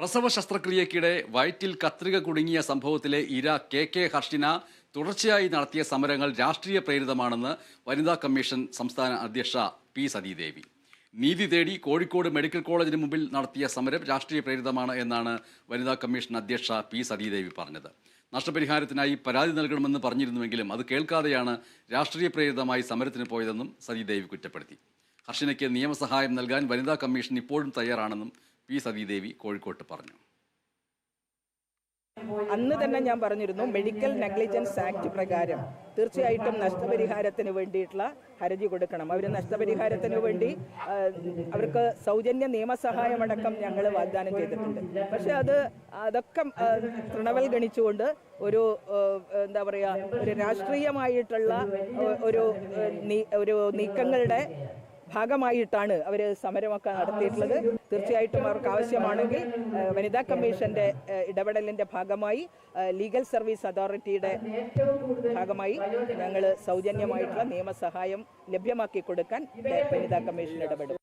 പ്രസവ ശസ്ത്രക്രിയക്കിടെ വയറ്റിൽ കത്രിക കുടുങ്ങിയ സംഭവത്തിലെ ഇര കെ കെ ഹർഷിന തുടർച്ചയായി നടത്തിയ സമരങ്ങൾ രാഷ്ട്രീയ പ്രേരിതമാണെന്ന് വനിതാ കമ്മീഷൻ സംസ്ഥാന അധ്യക്ഷ പി സതീദേവി. നീതി തേടി കോഴിക്കോട് മെഡിക്കൽ കോളേജിന് മുമ്പിൽ നടത്തിയ സമരം രാഷ്ട്രീയ പ്രേരിതമാണ് എന്നാണ് വനിതാ കമ്മീഷൻ അധ്യക്ഷ പി സതീദേവി പറഞ്ഞത്. നഷ്ടപരിഹാരത്തിനായി പരാതി നൽകണമെന്ന് പറഞ്ഞിരുന്നുവെങ്കിലും അത് കേൾക്കാതെയാണ് രാഷ്ട്രീയ പ്രേരിതമായി സമരത്തിന് പോയതെന്നും സതീദേവി കുറ്റപ്പെടുത്തി. ഹർഷിനയ്ക്ക് നിയമസഹായം നൽകാൻ വനിതാ കമ്മീഷൻ ഇപ്പോഴും തയ്യാറാണെന്നും പി സതീദേവി കോഴിക്കോട്ട് പറഞ്ഞു. അന്ന് തന്നെ ഞാൻ പറഞ്ഞിരുന്നു മെഡിക്കൽ നെഗ്ലിജൻസ് ആക്ട് പ്രകാരം തീർച്ചയായിട്ടും നഷ്ടപരിഹാരത്തിന് വേണ്ടിയിട്ടുള്ള ഹർജി കൊടുക്കണം. അവർ നഷ്ടപരിഹാരത്തിന് വേണ്ടി അവർക്ക് സൗജന്യ നിയമസഹായമടക്കം ഞങ്ങൾ വാഗ്ദാനം ചെയ്തിട്ടുണ്ട്. പക്ഷെ അത് അതൊക്കെ തൃണവൽ ഗണിച്ചുകൊണ്ട് ഒരു എന്താ പറയുക ഒരു രാഷ്ട്രീയമായിട്ടുള്ള ഒരു ഒരു നീക്കങ്ങളുടെ ഭാഗമായിട്ടാണ് അവർ സമരമൊക്കെ നടത്തിയിട്ടുള്ളത്. തീർച്ചയായിട്ടും അവർക്ക് ആവശ്യമാണെങ്കിൽ വനിതാ കമ്മീഷന്റെ ഇടപെടലിന്റെ ഭാഗമായി ലീഗൽ സർവീസ് അതോറിറ്റിയുടെ ഭാഗമായി ഞങ്ങൾ സൗജന്യമായിട്ടുള്ള നിയമസഹായം ലഭ്യമാക്കി കൊടുക്കാൻ വനിതാ കമ്മീഷൻ ഇടപെടും.